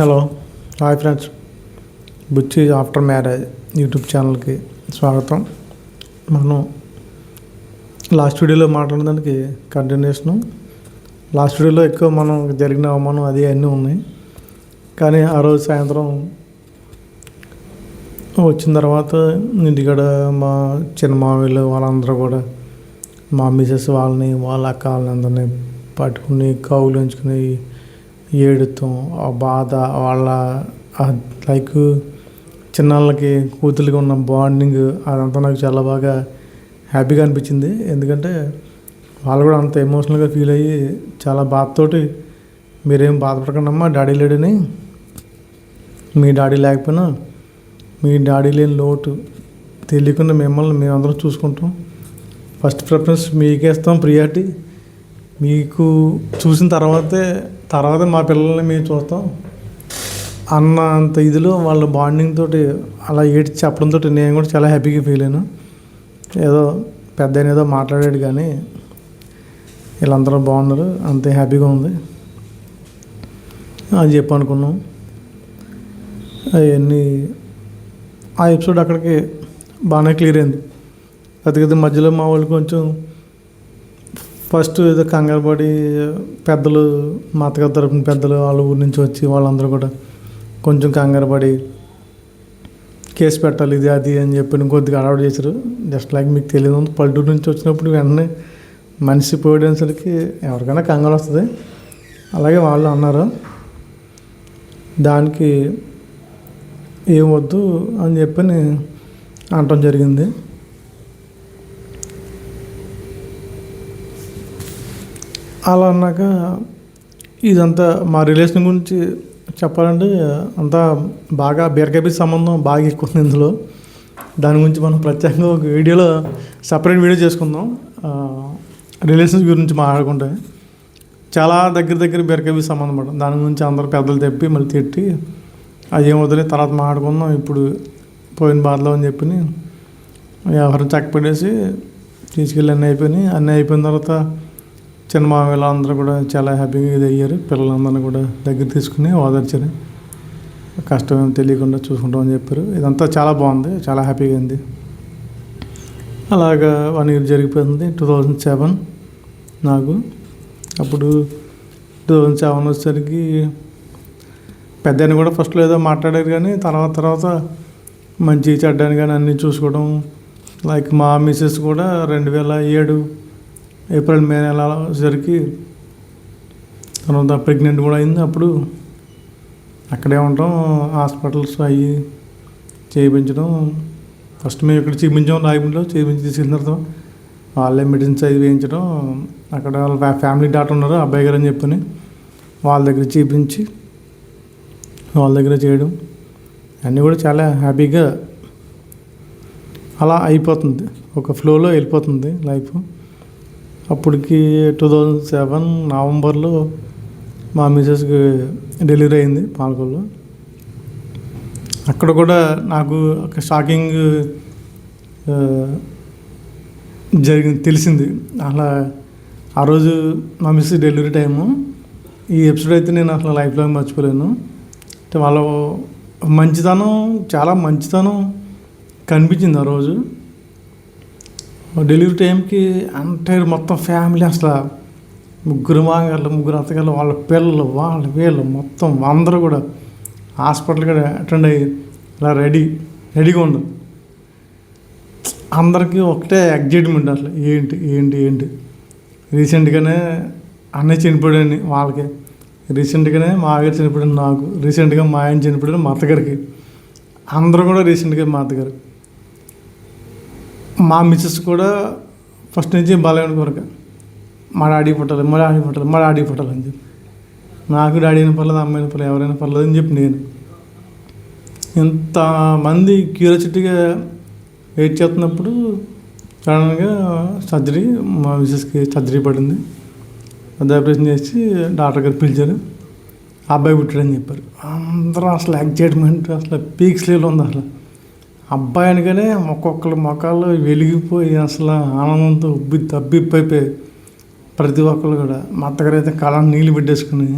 Hello. Hi friends. Bucchi after marriage YouTube ఛానల్కి స్వాగతం. మనం లాస్ట్ వీడియోలో మాట్లాడడానికి కంటిన్యూషను. లాస్ట్ వీడియోలో ఎక్కువ మనం జరిగిన అవమానం అది అన్నీ ఉన్నాయి. కానీ ఆ రోజు సాయంత్రం వచ్చిన తర్వాత ఇంటికాడ మా చిన్న మామయ్యలు వాళ్ళందరూ కూడా మా మిసెస్ వాళ్ళని వాళ్ళ అక్క వాళ్ళని అందరినీ పట్టుకుని కౌలు ఉంచుకుని ఏడుతాం. ఆ బాధ వాళ్ళ లైక్ చిన్నాళ్ళకి కూతురికి ఉన్న బాండింగ్ అదంతా నాకు చాలా బాగా హ్యాపీగా అనిపించింది. ఎందుకంటే వాళ్ళు కూడా అంత ఎమోషనల్గా ఫీల్ అయ్యి చాలా బాధతోటి మీరేం బాధపడకండి అమ్మా డాడీ లేడని. మీ డాడీ లేకపోయినా మీ డాడీ లేని లోటు తెలియకుండా మిమ్మల్ని మేమందరం చూసుకుంటాం. ఫస్ట్ ప్రిఫరెన్స్ మీకేస్తాం ప్రియారిటీ మీకు చూసిన తర్వాతే తర్వాత మా పిల్లల్ని మేము చూస్తాం. అన్న అంత ఇదిలో వాళ్ళ బాండింగ్ తోటి అలా ఏడ్చి చెప్పడంతో నేను కూడా చాలా హ్యాపీగా ఫీల్ అయ్యాను ఏదో పెద్ద ఏదో మాట్లాడాడు కానీ వీళ్ళందరూ బాగున్నారు. అంతే హ్యాపీగా ఉంది. అని చెప్పి అనుకున్నాం. అవన్నీ ఆ ఎపిసోడ్ అక్కడికి బాగానే క్లియర్ అయింది. అది మధ్యలో మా వాళ్ళు కొంచెం ఫస్ట్ ఏదో కంగారు పడి పెద్దలు మా అత్తగారి తరపున పెద్దలు వాళ్ళ ఊరి నుంచి వచ్చి వాళ్ళందరూ కూడా కొంచెం కంగారు పడి కేసు పెట్టాలి ఇది అది అని చెప్పి కొద్దిగా అడవాడు చేశారు. జస్ట్ లైక్ మీకు తెలియదు పల్లెటూరు నుంచి వచ్చినప్పుడు వెంటనే మనిషి పోయేసరికి ఎవరికైనా కంగారు వస్తుంది. అలాగే వాళ్ళు అన్నారు దానికి ఏం వద్దు అని చెప్పి అనటం జరిగింది. అలా అన్నాక ఇదంతా మా రిలేషన్ గురించి చెప్పాలంటే అంతా బాగా బీరకాయ సంబంధం బాగా ఎక్కువ ఉంది ఇందులో. దాని గురించి మనం ప్రత్యేకంగా ఒక వీడియోలో సపరేట్ వీడియో చేసుకుందాం. రిలేషన్స్ గురించి మాట్లాడుకుంటే చాలా దగ్గర దగ్గర బీరకాయ సంబంధం పడడం దాని గురించి అందరూ పెద్దలు తెప్పి మళ్ళీ తిట్టి అది ఏం వదిలే తర్వాత మాట్లాడుకుందాం ఇప్పుడు పోయిన బాధలో అని చెప్పి వ్యవహారం చక్కపెట్టేసి తీసుకెళ్ళి అన్నీ అయిపోయినాయి. అన్నీ అయిపోయిన తర్వాత చిన్న మామయ్యలు అందరూ కూడా చాలా హ్యాపీగా ఇది అయ్యారు. పిల్లలందరినీ కూడా దగ్గర తీసుకుని ఓదార్చారు. కష్టం తెలియకుండా చూసుకుంటామని చెప్పారు. ఇదంతా చాలా బాగుంది. చాలా హ్యాపీగా అయింది అలాగా వన్ ఇయర్ జరిగిపోయింది. టూ థౌజండ్ సెవెన్ నాకు. అప్పుడు టూ థౌజండ్ సెవెన్ వచ్చేసరికి పెద్దని కూడా ఫస్ట్లో ఏదో మాట్లాడారు కానీ తర్వాత తర్వాత మంచి చెడ్డాన్ని కానీ అన్నీ చూసుకోవడం లైక్ మా మిస్సెస్ కూడా రెండు వేల ఏడు ఏప్రిల్ మే నెల వచ్చేసరికి తర్వాత ప్రెగ్నెంట్ కూడా అయింది. అప్పుడు అక్కడే ఉండటం హాస్పిటల్స్ అవి చేయించడం ఫస్ట్ మేము ఇక్కడ చూపించాం రాయమండ్రిలో చేయించి తీసుకెళ్ళిన తర్వాత వాళ్ళే మెడిసిన్స్ అవి వేయించడం అక్కడ వాళ్ళ ఫ్యామిలీ డాక్టర్ ఉన్నారు అబ్బాయి గారు అని చెప్పని వాళ్ళ దగ్గర చూపించి వాళ్ళ దగ్గర చేయడం. అన్నీ కూడా చాలా హ్యాపీగా అలా అయిపోతుంది. ఒక ఫ్లోలో వెళ్ళిపోతుంది లైఫ్. అప్పటికి టూ థౌజండ్ సెవెన్ నవంబర్లో మా మిసెస్కి డెలివరీ అయింది పాలకొల్లో. అక్కడ కూడా నాకు ఒక షాకింగ్ జరిగింది తెలిసింది. అలా ఆ రోజు మా మిస్ డెలివరీ టైము. ఈ ఎపిసోడ్ అయితే నేను అసలు లైఫ్లో మర్చిపోలేను. అంటే వాళ్ళ మంచితనం చాలా మంచితనం కనిపించింది ఆ రోజు. డెలివరీ టైంకి అంటైర్ మొత్తం ఫ్యామిలీ అసలు ముగ్గురు మాగాళ్ళు ముగ్గురు అత్తగాళ్ళు వాళ్ళ పిల్లలు వాళ్ళ వీళ్ళు మొత్తం అందరూ కూడా హాస్పిటల్ కూడా అటెండ్ అయ్యి ఇలా రెడీ రెడీగా ఉండదు అందరికీ ఒకటే ఎగ్జైట్మెంట్ అసలు. ఏంటి ఏంటి ఏంటి? రీసెంట్గానే అన్నయ్య చనిపోయాడని వాళ్ళకి. రీసెంట్గానే మా ఆగారు చనిపోయాడు నాకు. రీసెంట్గా మా ఆయన చనిపోయాడు మా అత్తగారికి. అందరూ కూడా రీసెంట్గా మా అత్తగారు. మా మిస్సెస్ కూడా ఫస్ట్ నుంచి బలమైన కొరక మా డాడీ పుట్టాలి మా డాడీ పుట్టాలి మా డాడీ పుట్టాలి అని చెప్పి. నాకు డాడీ అయినా పర్లేదు అమ్మాయిన పర్లేదు ఎవరైనా పర్లేదు అని చెప్పి నేను. ఇంతమంది క్యూరియాసిటీగా వెయిట్ చేస్తున్నప్పుడు సడన్గా సర్జరీ మా మిస్సెస్కి సర్జరీ పడింది. పెద్ద ఆపరేషన్ చేసి డాక్టర్ గారు పిలిచారు. అబ్బాయి పుట్టాడని చెప్పారు. అందరూ అసలు ఎగ్జైట్మెంట్ అసలు పీక్స్ లేలో ఉంది అసలు. అబ్బాయి అనగానే ఒక్కొక్కరు ముఖాలు వెలిగిపోయి అసలు ఆనందంతో ఉబ్బి తబ్బిప్పైపోయి ప్రతి ఒక్కరు కూడా మా అత్తగారు అయితే కళ నీళ్ళు పెట్టేసుకుని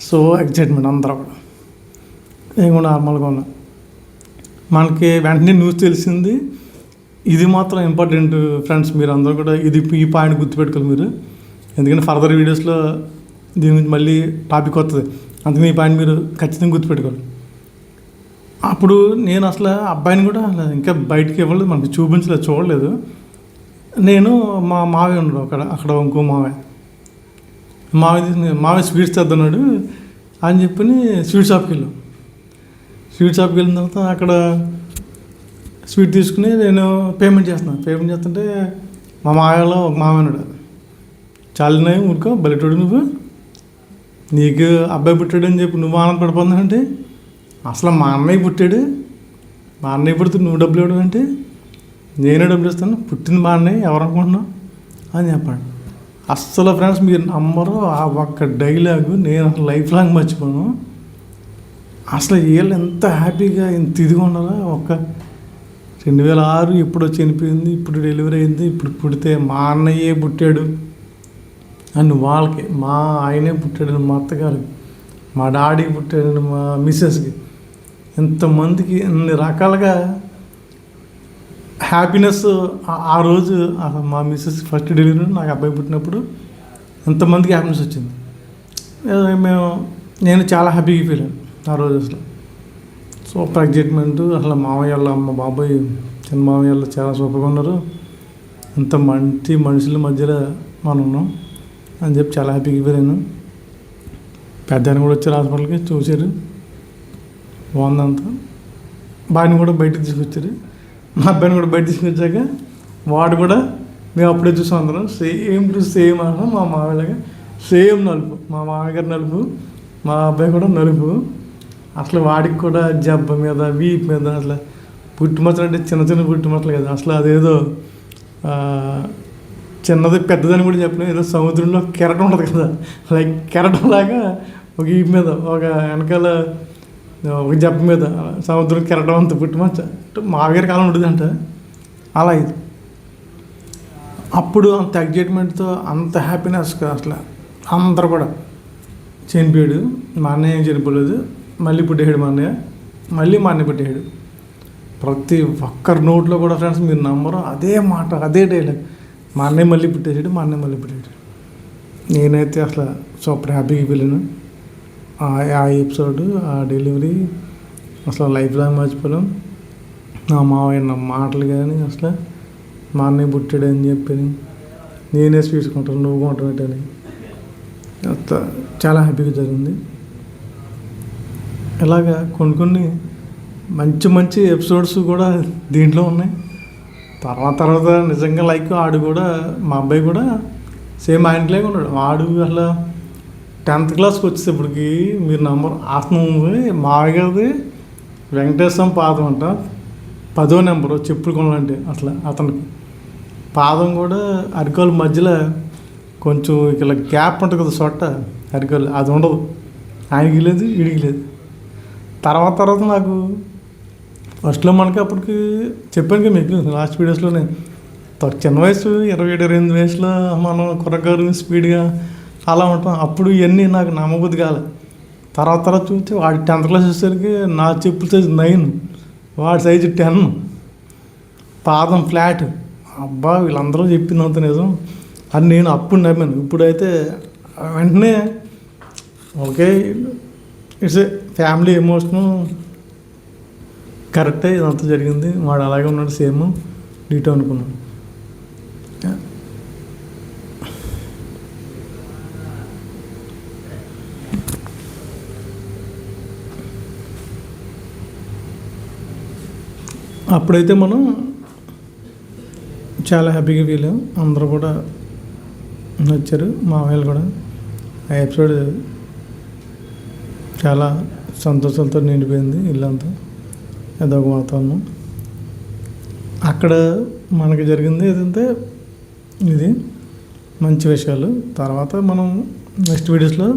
సో ఎగ్జైట్మెంట్ అందరూ కూడా. ఏమో నార్మల్గా ఉన్నా. మనకి వెంటనే న్యూస్ తెలిసింది ఇది మాత్రం ఇంపార్టెంట్ ఫ్రెండ్స్ మీరు అందరూ కూడా ఇది ఈ పాయింట్ గుర్తుపెట్టుకోవాలి మీరు. ఎందుకంటే ఫర్దర్ వీడియోస్లో దీని గురించి మళ్ళీ టాపిక్ వస్తుంది. అందుకని ఈ పాయింట్ మీరు ఖచ్చితంగా గుర్తుపెట్టుకోవాలి. అప్పుడు నేను అసలు ఆ అబ్బాయిని కూడా ఇంకా బయటికి ఇవ్వలేదు మనకి చూపించలేదు చూడలేదు. నేను మా మావయ్య ఉన్నాడు అక్కడ అక్కడ ఇంకో మావయ్య. మావయ్య మావి మావయ్య స్వీట్స్ తెద్దన్నాడు అని చెప్పి స్వీట్ షాప్కి వెళ్ళాం. స్వీట్ షాప్కి వెళ్ళిన తర్వాత అక్కడ స్వీట్ తీసుకుని నేను పేమెంట్ చేస్తున్నాను. పేమెంట్ చేస్తుంటే మా మావలో ఒక మావయ్య ఉన్నాడు. చాలినాయి ఊరుకో బలిటోడు నువ్వు. నీకు అబ్బాయి పుట్టాడని అని చెప్పి నువ్వు ఆనందపడిపోతున్నావంటే అసలు మా అన్నయ్య పుట్టాడు. మా అన్నయ్య పుడితే నువ్వు డబ్బులు ఇవ్వడం అంటే నేనే డబ్బులు ఇస్తాను. పుట్టింది మా అన్నయ్య. ఎవరు అనుకుంటున్నావు? అని చెప్పాడు. అస్సలు ఫ్రెండ్స్ మీరు నమ్మరు. ఆ ఒక్క డైలాగు నేను అసలు లైఫ్ లాంగ్ మర్చిపోను. అసలు వీళ్ళు ఎంత హ్యాపీగా ఎంత ఇదిగా ఉన్నారో? ఒక్క రెండు వేల ఆరు ఇప్పుడు చనిపోయింది ఇప్పుడు డెలివరీ అయింది ఇప్పుడు పుడితే మా అన్నయ్యే పుట్టాడు. అని వాళ్ళకి మా ఆయనే పుట్టాడు. మా అత్తగారికి మా డాడీ పుట్టాడు. మా మిస్సెస్కి ఇంతమందికి ఇన్ని రకాలుగా హ్యాపీనెస్ ఆ- రోజు మా మిస్సెస్ ఫస్ట్ డెలివరీ నాకు అబ్బాయి పుట్టినప్పుడు ఎంతమందికి హ్యాపీనెస్ వచ్చింది. మేము నేను చాలా హ్యాపీగా ఫీల్ అయ్యాను ఆ రోజు అసలు. సూపర్ ఎగ్జైట్మెంట్ అసలు మామయ్య వాళ్ళ అమ్మ బాబాయ్ చిన్న మామయ్య వాళ్ళు చాలా సూపర్గా ఉన్నారు. ఇంత మంచి మనుషుల మధ్యలో మనం ఉన్నాం అని చెప్పి చాలా హ్యాపీగా ఫీల్ అయ్యాను. పెద్ద కూడా వచ్చారు హాస్పిటల్కి చూశారు. బాగుందంతా బాయిని కూడా బయటకు తీసుకొచ్చారు. మా అబ్బాయిని కూడా బయట తీసుకొచ్చాక వాడు కూడా మేము అప్పుడే చూసాం అందరం. సేమ్ టు సేమ్ అన్న మా మామయ్యలాగా సేమ్ నలుపు. మా మామగారు నలుపు మా అబ్బాయి కూడా నలుపు. అసలు వాడికి కూడా జబ్బ మీద వీప్ మీద అసలు పుట్టుమచ్చలు అంటే చిన్న చిన్న పుట్టుమచ్చలు కదా. అసలు అదేదో చిన్నది పెద్దదని కూడా చెప్పిన ఏదో సముద్రంలో కెరటం ఉంటుంది కదా. లైక్ కెరటం లాగా ఒక ఈ మీద ఒక వెనకాల ఒక జబ్బ మీద. సముద్రం కెరటం అంత పుట్టుమచ్చ మావేరు కాలం ఉంటుందంట అలా ఇది. అప్పుడు అంత ఎగ్జైట్మెంట్తో అంత హ్యాపీనెస్ అసలు. అందరు కూడా. చనిపోయాడు. మా అన్నయ్య ఏం చనిపోలేదు. మళ్ళీ పుట్టేసాడు మా అన్నయ్య. మళ్ళీ మా అన్నయ్య పుట్టేయాడు ప్రతి ఒక్కరి నోట్లో కూడా ఫ్రెండ్స్ మీరు నమ్మరు. అదే మాట అదే డైలాగ్. మా అన్నయ్య మళ్ళీ పుట్టేసాడు మా అన్నయ్య మళ్ళీ పుట్టాడు నేనైతే అసలు సూపర్ హ్యాపీగా వెళ్ళాను ఆ- ఎపిసోడ్ ఆ డెలివరీ అసలు లైఫ్ లాంగ్ మర్చిపోలేం. నా మావయ్య నా మాటలు కానీ అసలు మా అన్నయ్య పుట్టాడు అని చెప్పి నేనే స్వీట్స్ కొంటాను నువ్వు అని. అంత చాలా హ్యాపీగా జరిగింది. ఇలాగా కొన్ని కొన్ని మంచి మంచి ఎపిసోడ్స్ కూడా దీంట్లో ఉన్నాయి. తర్వాత తర్వాత నిజంగా లైక్ ఆడు కూడా మా అబ్బాయి కూడా సేమ్ ఆయనలాగే ఉన్నాడు. ఆడు అసలు టెన్త్ క్లాస్కి వచ్చేటప్పటికి మీరు నంబర్ ఆత్మ మావయ్య గారిది వెంకటేశ్వరం పాదం అంట. పదో నెంబరు చెప్పులు కొనాలంటే అట్లా అతనికి. పాదం కూడా అరికాలు మధ్యలో కొంచెం ఇలా గ్యాప్ ఉంటుంది కదా సొట్ట అరికాలు అది ఉండదు. ఆయనకి లేదు వీడికి లేదు. తర్వాత తర్వాత నాకు ఫస్ట్లో మనకి అప్పటికి చెప్పాను కదా మీకు లాస్ట్ వీడియోస్లోనే చిన్న వయసు ఇరవై ఏడు ఇరవై ఎనిమిది వయసులో మనం కుర్రగారు స్పీడ్గా అలా ఉంటాం. అప్పుడు ఇవన్నీ నాకు నమ్మబుద్ధి కాలే. తర్వాత తర్వాత చూస్తే వాడి టెన్త్ క్లాస్ వచ్చేసరికి నా చెప్పుల సైజు నైన్ వాడి సైజు టెన్ పాదం ఫ్లాట్ అబ్బా వీళ్ళందరూ చెప్పిందంత నిజం. అని నేను అప్పుడు నమ్మాను. ఇప్పుడైతే వెంటనే okay it's a family emotion కరెక్టే ఇదంతా జరిగింది. వాడు అలాగే ఉన్నాడు సేమ్ డీటో అనుకున్నాను. అప్పుడైతే మనం చాలా హ్యాపీగా ఫీల్ అయ్యాం. అందరూ కూడా నచ్చారు. మా వాళ్ళు కూడా. ఆ ఎపిసోడ్ చాలా సంతోషంతో నిండిపోయింది ఇల్లంతా. అదొక వాతావరణం. అక్కడ మనకి జరిగింది ఏదంటే ఇది మంచి విషయాలు. తర్వాత మనం నెక్స్ట్ వీడియోస్లో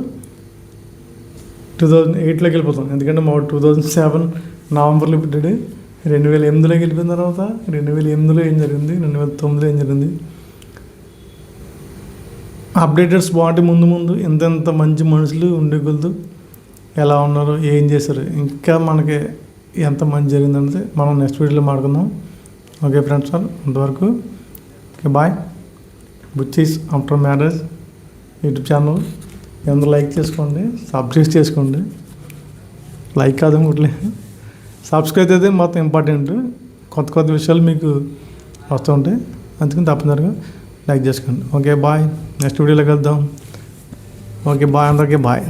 టూ థౌజండ్ ఎయిట్లోకి వెళ్ళిపోతాం. ఎందుకంటే మా టూ థౌజండ్ సెవెన్ నవంబర్లో పుట్టాడు. రెండు వేల ఎనిమిదిలోకి వెళ్ళిపోయిన తర్వాత రెండు వేల ఎనిమిదిలో ఏం జరిగింది రెండు వేల తొమ్మిదిలో ఏం జరిగింది. అప్డేటెడ్స్ వాటి ముందు ముందు ఎంతెంత మంచి మనుషులు ఉండగలదు ఎలా ఉన్నారు ఏం చేశారు ఇంకా మనకి ఎంత మంచి జరిగిందంటే మనం నెక్స్ట్ వీడియోలో మాట్లాడుకుందాం. ఓకే ఫ్రెండ్స్ సార్ అంతవరకు okay bye. Bucchi's after marriage YouTube channel. అందరూ లైక్ చేసుకోండి సబ్స్క్రైబ్ చేసుకోండి. లైక్ కాదు ఇంకోట్లే సబ్స్క్రైబ్ అయితే మొత్తం ఇంపార్టెంట్ కొత్త కొత్త విషయాలు మీకు వస్తుంటాయి అందుకని తప్పనిసరిగా లైక్ చేసుకోండి. ఓకే బాయ్ నెక్స్ట్ వీడియోలో కలుద్దాం. ఓకే బాయ్ అందరికీ బాయ్